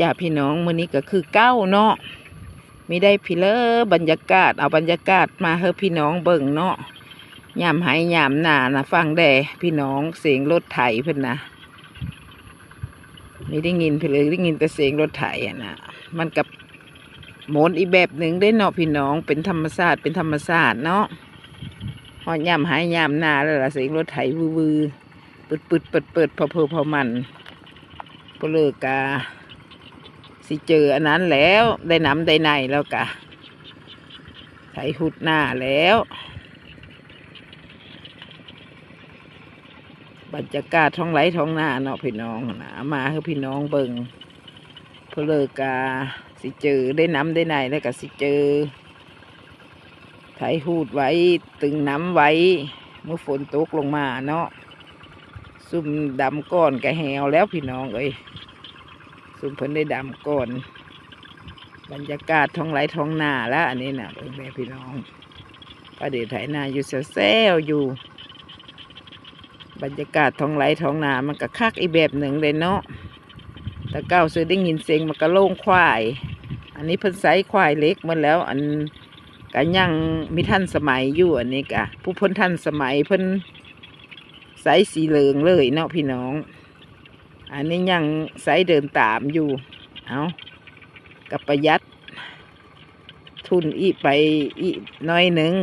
จ้าพี่น้องมื้อนี้ก็คือเก้าเนาะมีได้พี่เลอบรรยากาศเอาบรรยากาศมาเฮอพี่น้องเบิ่งเนาะยามไหยามหนานะฟังแด่พี่น้องเสียงรถไถเพิ่นนะไม่ได้ยินพี่เลยได้ยินแต่เสียงรถไถอะนะมันกับหมนอีแบบหนึ่งได้เนาะพี่น้องเป็นธรรมชาสติเป็นธรรมชาสติเนาะหอดยามหายยามหนาแล้วล่ะเสียงรถไถวือวือปึดปึดเปิดเปิดพอเพอพอมันพอเลิกกา สิเจออันนั้นแล้วได้น้ำได้ในแล้วกะไถหุดหน้าแล้วบรรยากาศท้องไหลท้องหน้าเนาะพี่น้องนะมาคือพี่น้องเบิงเพอเลิกกาสิเจอได้น้ำได้ในแล้วก็สิเจอไถหูดไว้ตึงน้ำไว้เมื่อฝนตกลงมาเนาะซุ่มดำก้อนกะแหวแล้วพี่น้องเอ้ย สุมเพิ่นได้ดำก่อน บรรยากาศท้องไหลท้องนาแล้วอันนี้นะเบิ่งแม่พี่น้องประเดี๋ยวไถนาอยู่แซวอยู่ บรรยากาศท้องไหลท้องนามันก็คักอีแบบหนึ่งเลยเนาะแต่เก้าซื้อได้ยินเสียงมันก็โล่งควาย อันนี้เพิ่นไซควายเล็กมันแล้ว อันก็ยังมีท่านสมัยอยู่อันนี้กะผู้เพ้นท่านสมัยเพิ่นไซสีเหลืองเลยเนาะพี่น้อง อันนี้ยังไซเดินตามอยู่ เอากับประหยัด ทุนอีไปอีน้อยหนึ่ง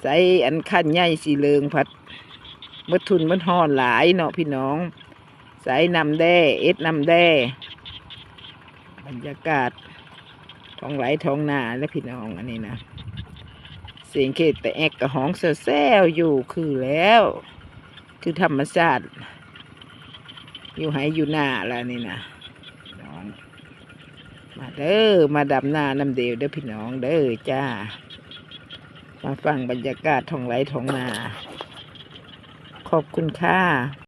ไซอันขั้นใหญ่สีเหลืองพัดเมื่อทุนมันห่อนหลายเนาะพี่น้องไซนำแด้เอ็ดนำแด้บรรยากาศท้องไหลท้องนาและพี่น้องอันนี้นะเสียงเขตแต่แอกกระหองแซวอยู่คือแล้ว คือธรรมชาติ อยู่ให้อยู่หน้าแล้วนี่นะน้อง มาเด้อมาดำหน้าน้ำเดียวเด้อพี่น้องเด้อจ้า มาฟังบรรยากาศท้องไหลท้องนา ขอบคุณค่ะ